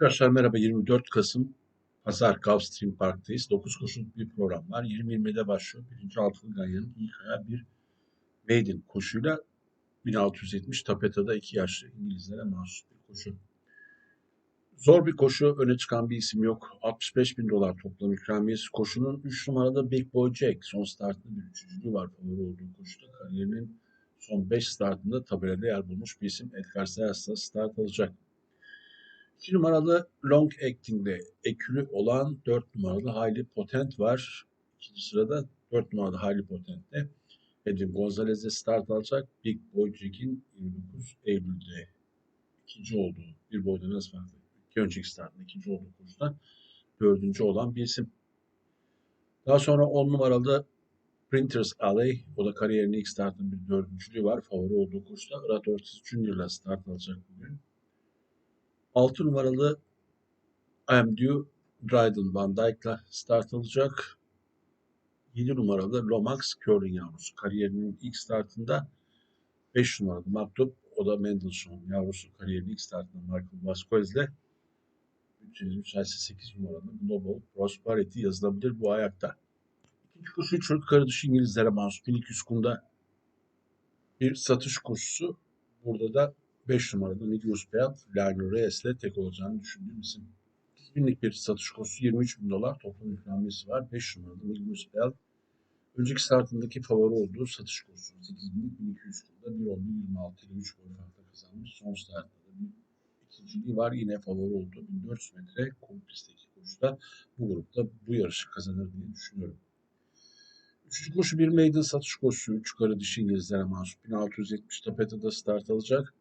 Arkadaşlar merhaba 24 Kasım Pazar Gulfstream Park'tayız. 9 koşuluk bir program var. 20.20'de başlıyor. Birinci altılı ganyanın ilk ayağı bir maiden koşuyla 1670 Tapeta'da iki yaşlı İngilizlere mahsus bir koşu. Zor bir koşu. Öne çıkan bir isim yok. 65 bin dolar toplam ikramiyesi. Koşunun 3 numarada Big Boy Jack. Son startında bir üçüncülüğü var favori olduğu koşuda. Kariyerinin son 5 startında tabelada yer bulmuş bir isim. Edgar Sayas'la start alacak. 2 numaralı long acting'de ekülü olan 4 numaralı highly potent var. İkinci sırada 4 numaralı highly potent'te Edwin Gonzalez'de start alacak. Big Boy Jack'in 29 Eylül'de ikinci olduğu bir boydan az farklı. Önceki startında ikinci olduğu koşuda dördüncü olan bir isim. Daha sonra 10 numaralı Printers Alley. O da kariyerinin ilk startının bir dördüncülüğü var. Favori olduğu koşuda. Rad Ortiz Junior'la start alacak bugün. 6 numaralı Due Dryden Van Dyke'la start alacak. 7 numaralı Lomax Curling yavrusu. Kariyerinin ilk startında 5 numaralı Maktub. O da Mendelssohn yavrusu. Kariyerinin ilk startında Michael Vasquez'le. Bütçeniz 8 numaralı Global Prosperity yazılabilir bu ayakta. İkinci koşu çocuk karı dışı İngilizlere mahsus 1200 kumda bir satış koşusu. Burada da 5 numarada Nidius Beyat, Lionel Reyes ile tek olacağını düşündüğüm isim. 2 binlik bir satış koşusu 23 bin dolar toplam ikramiyesi var. 5 numarada Nidius Beyat. Önceki startındaki favori olduğu satış koşusu 8 binlik 1200 kurda 1 oldu 26 ile 3 boy farkla kazanmış. Son startta da bir ikinciliği var. Yine favori olduğu 1400 metre kum pistteki koşuda bu grupta bu yarışı kazanır diye düşünüyorum. Üçüncü koşu bir maiden satış koşusu. Üç karı dişi İngilizlere mahsup. 1670 tapetede start alacak.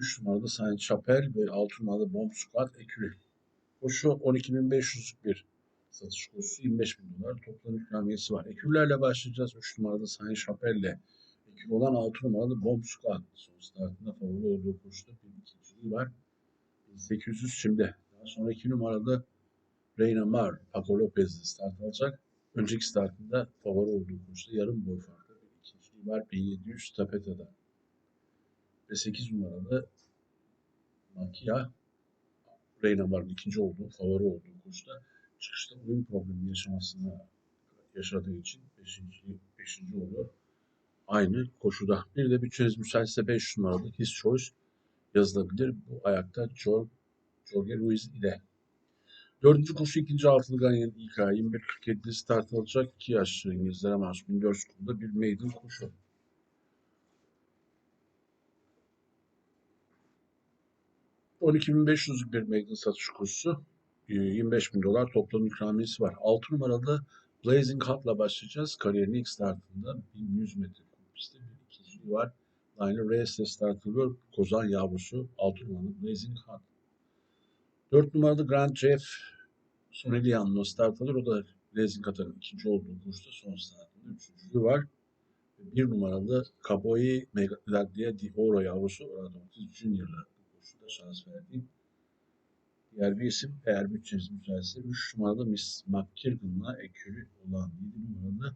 3 numarada Saint Chapelle ve 6 numarada Bomb Squad Ekürü. Koşu 12.500'lük bir satış koşusu 25 bin dolar toplam ikramiyesi var. Ekürlerle başlayacağız. 3 numarada Saint Chapelle ile ekür olan 6 numarada Bomb Squad. Son startında favori olduğu koşuda bir ikinciliği var. 1800 şimdi. Daha sonra 2 numarada Reina Mar, Paco Lopez'de start alacak. Önceki startında favori olduğu koşuda yarım boy farklı bir ikinciliği var. 1700 Tapeta'da ve 8 numaralı Makia Reynamar'ın ikinci olduğu, favori olduğu koşuda çıkışta oyun problemi yaşamasına yaşadığı için 5. 5. oluyor. Aynı koşuda. Bir de bütçeniz müsaitse 5 numaralı His Choice yazılabilir. Bu ayakta Jorge, Ruiz ile. Dördüncü koşu ikinci altılı Ganyan'ın ilk ayı 21.47'de start alacak. 2 yaşlı İngilizlere mahsus 1400 kumda bir maiden koşu. 12.500'lük bir maiden satış kursu. 25 ee, bin dolar toplam ikramiyesi var. 6 numaralı Blazing Hot'la başlayacağız. Kariyerinin ilk startında 1100 metre pistte bir ikinciliği var. Liner Reyes'le start alıyor. Kozan yavrusu 6 numaralı Blazing Hot. 4 numaralı Grand Jeff Sonelian'la start alır. O da Blazing Hot'ın ikinci olduğu kursta son startında üçüncülüğü var. 1 numaralı Cowboy Megadia Di Oro yavrusu orada 30 Junior'la koşuda şans verdiğim diğer bir isim eğer bütçeniz müsaitse 3 numaralı Miss McKirgan'la ekürü olan 7 numaralı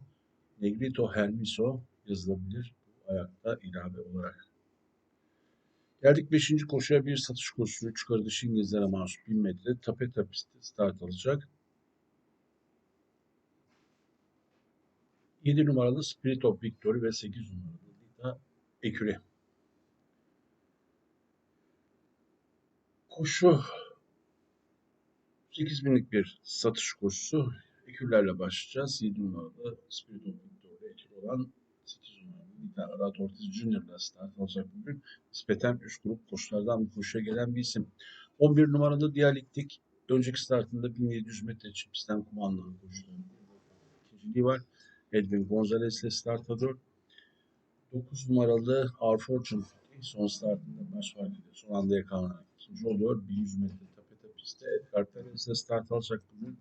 Negrito Hermiso yazılabilir bu ayakta ilave olarak. Geldik 5. koşuya bir satış koşusu. 3 kardeş İngilizlere mahsus 1000 metre tapeta pisti start alacak. 7 numaralı Spirit of Victory ve 8 numaralı Lita Eküre. Koşu 8000'lik bir satış koşusu. Ekürlerle başlayacağız. 7 numaralı Spirit of Victoria ekür olan 8 numaralı Nita Arat Ortiz Junior'la start alacak bugün. Nispeten üst grup koşulardan bu koşuya gelen bir isim. 11 numaralı Diyalektik. Önceki startında 1700 metre için pistten kumandalı koşuları. İkinciliği var. Edwin Gonzalez ile start alıyor. 9 numaralı Our Fortune son startında baş farkıyla son anda yakalanarak ikinci oluyor. 1100 metre tapete pistte Edgar Perez'le start alacak bugün.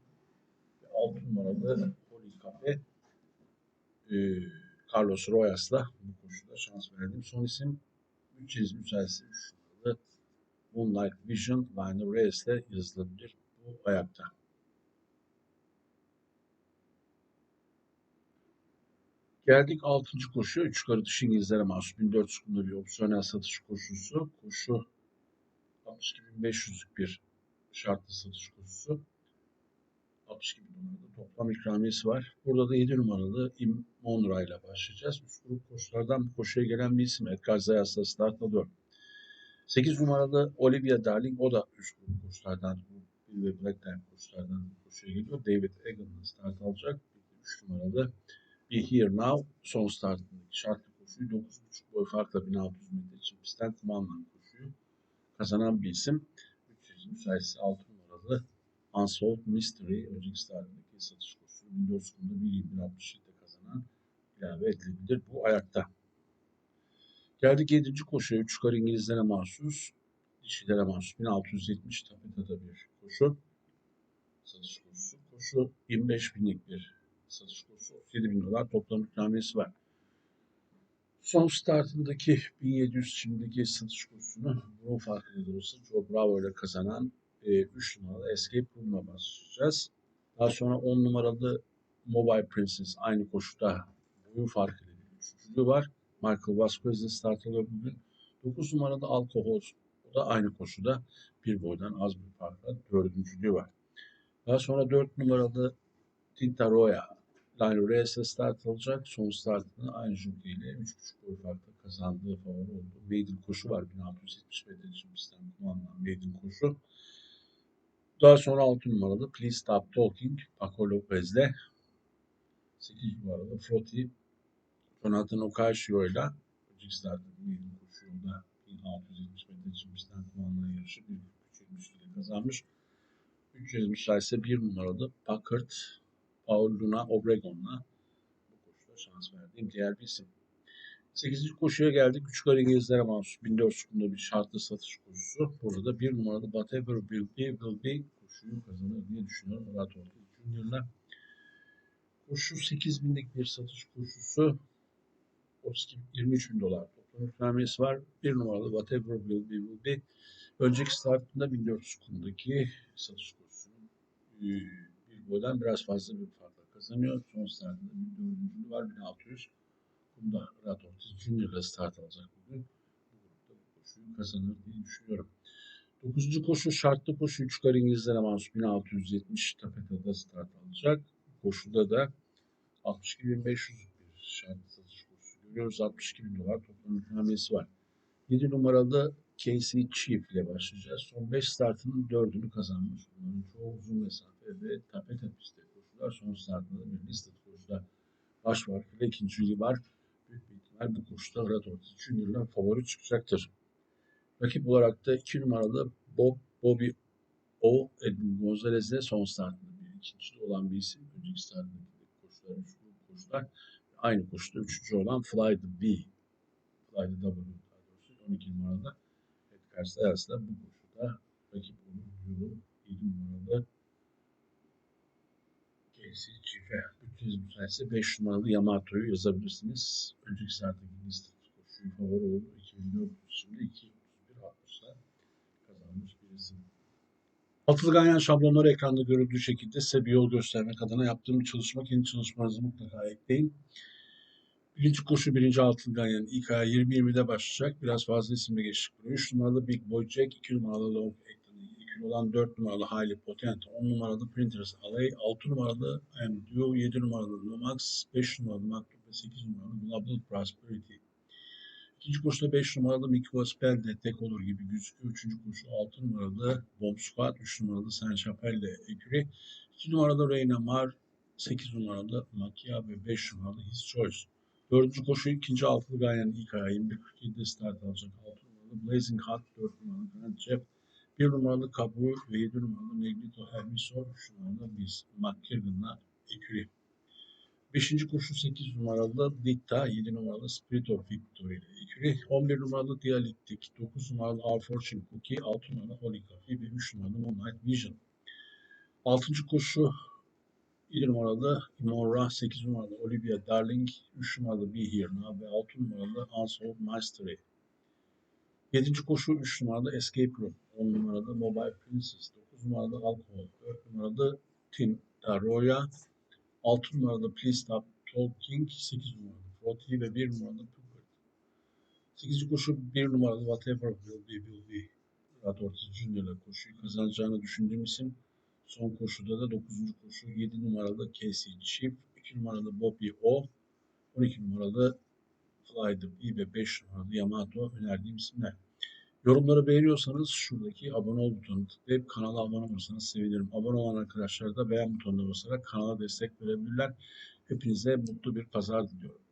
6 numaralı Poli Cafe e, Carlos Royas'la bu koşuda şans verdim. Son isim 300 müsaitse 3 numaralı Moonlight Vision Lionel Reyes'le yazılabilir bu ayakta. Geldik 6. koşuya. 3 yukarı dışı İngilizlere mahsus 1400 kumda bir opsiyonel satış koşusu. Koşu 62.500'lük bir şartlı satış koşusu. 62 bin dolarda toplam ikramiyesi var. Burada da 7 numaralı Monra ile başlayacağız. Üst grup koşulardan koşuya gelen bir isim. Edgar Zayas'la start alıyor. 8 numaralı Olivia Darling o da üst grup koşulardan Bill ve Black Time koşulardan koşuya geliyor. David Egan'la start alacak. 3 numaralı Be Here Now son startındaki şartlı koşuyu 9.5 boy farkla 1600 metre için pistten koşuyu kazanan bir isim. 300 müsaitesi 6 numaralı Unsolved Mystery önceki startındaki satış koşusu 1400'ünde 1.21.67'de kazanan ilave edilebilir bu ayakta. Geldik 7. koşuya. 3 kar İngilizlere mahsus, dişilere mahsus 1670 tapetada bir koşu. Satış koşusu. Koşu 25 binlik bir satış koşusu. 37 bin dolar toplam ikramiyesi var. Son startındaki 1700 şimdiki satış kursunu bunun farkında da olsa Joe Bravo ile kazanan e, 3 numaralı Escape Room'la başlayacağız. Daha sonra 10 numaralı Mobile Princess aynı koşuda boyun farkıyla bir var. Michael Vasquez'in start alıyor bugün. 9 numaralı Alkohol o da aynı koşuda bir boydan az bir farkla dördüncülüğü var. Daha sonra 4 numaralı Tintaroya Lionel Reyes'e start alacak. Son startını aynı jockey ile 3.5 boy farkla kazandığı favori oldu. Maiden koşu var 1670 metre için pistten kullanılan Maiden koşu. Daha sonra 6 numaralı Please Stop Talking Paco Lopez'le 8 numaralı Froti Jonathan Ocasio ile önceki startı Maiden koşu yolda 1670 metre için pistten kullanılan yarışı 1.23 ile kazanmış. 370 ise 1 numaralı Packard Paul Luna Obregon'la bu koşuda şans verdiğim diğer bir isim. 8. koşuya geldik. Üç kar İngilizlere mahsus 1400 sekunda bir şartlı satış koşusu. Burada da bir numaralı Whatever Will Be Will Be koşuyu kazanır diye düşünüyorum. Murat Orta Junior'la. Koşu 8000'lik bir satış koşusu. 32, 23 bin dolar toplam ikramiyesi var. Bir numaralı Whatever Will Be Will Be. Önceki startında 1400 sekundaki satış koşusunun bir boydan biraz fazla bir farkla kazanıyor. Son startında bir var 1600. Bunda Murat Ortiz Junior'la start alacak bugün. Bu grupta bu koşuyu kazanır diye düşünüyorum. 9. koşu şartlı koşu 3 kar İngilizlere mahsus 1670 tapetada start alacak. Koşuda da 62.500 bir şartlı satış koşusu görüyoruz. 62 bin dolar toplam ikramiyesi var. 7 numaralı Casey Chief ile başlayacağız. Son 5 startının 4'ünü kazanmış. Bunların çoğu uzun mesafe ve tapete pistte koşular. Son startında bir listed koşuda baş var. Ve ikinciliği var. Büyük bir ihtimal bu koşuda Murat Ortiz Junior'la favori çıkacaktır. Rakip olarak da 2 numaralı Bob, Bobby O. Edwin Gonzalez'le son startında bir ikincili olan bir isim. Önceki startındaki koşular, üç grup koşular. Aynı koşuda üçüncü olan Fly the B. Fly the W daha doğrusu 12 numarada Edgar Sayas'la bu koşuda rakip olur diyorum. 7 numaralı Casey Çife. Bütünüz müsaitse 5 numaralı Yamato'yu yazabilirsiniz. Önceki starttaki liste koşuyu favori oldu. 2004 şimdi 2.31.60'da kazanmış bir isim. Altılı ganyan şablonları ekranda görüldüğü şekilde size bir yol göstermek adına yaptığım bir çalışma. Kendi çalışmanızı mutlaka ekleyin. Birinci koşu birinci altılı ganyan ilk aya 20-20'de başlayacak. Biraz fazla isimle geçtik. 3 numaralı Big Boy Jack, 2 numaralı Long 2 olan 4 numaralı Highly Potent, 10 numaralı Printers Alley, 6 numaralı M Duo, 7 numaralı Lomax, 5 numaralı Maktub ve 8 numaralı Global Prosperity. İkinci koşuda 5 numaralı Mikko Spell de tek olur gibi gözüküyor. Üçüncü koşu 6 numaralı Bomb Squad, 3 numaralı Saint Chapelle Eküri, 2 numaralı Reyna Mar, 8 numaralı Makia ve 5 numaralı His Choice. Dördüncü koşu ikinci altılı ilk ayağı 21.47'de start alacak. 6 numaralı Blazing Hot, 4 numaralı Grand Jeff, 1 numaralı Kabu ve 7 numaralı Negrito Hermisor, 3 numaralı Biz McKirgan'la Eküri. Beşinci koşu 8 numaralı Ditta, 7 numaralı Spirit of Victory ile Eküri, 11 numaralı Dialektik, 9 numaralı Our Fortune Cookie, 6 numaralı Holy Coffee ve 3 numaralı Moonlight Vision. Altıncı koşu 7 numaralı Imora, 8 numaralı Olivia Darling, 3 numaralı Now ve 6 numaralı Unsolved Mystery. 7. koşu 3 numaralı Escape Room, 10 numaralı Mobile Princess, 9 numaralı Alcohol, 4 numaralı Tin Taroya, 6 numaralı Please Stop Talking, 8 numaralı Frotty ve 1 numaralı Pooper. 8. koşu 1 numaralı Whatever Will Be Will Be Radorta Junior'la koşuyu kazanacağını düşündüğüm isim. Son koşuda da 9. koşu 7 numaralı Casey Chip, 2 numaralı Bobby O, 12 numaralı Fly the Bee ve 5 numaralı Yamato önerdiğim isimler. Yorumları beğeniyorsanız şuradaki abone ol butonuna tıklayıp kanala abone olursanız sevinirim. Abone olan arkadaşlar da beğen butonuna basarak kanala destek verebilirler. Hepinize mutlu bir pazar diliyorum.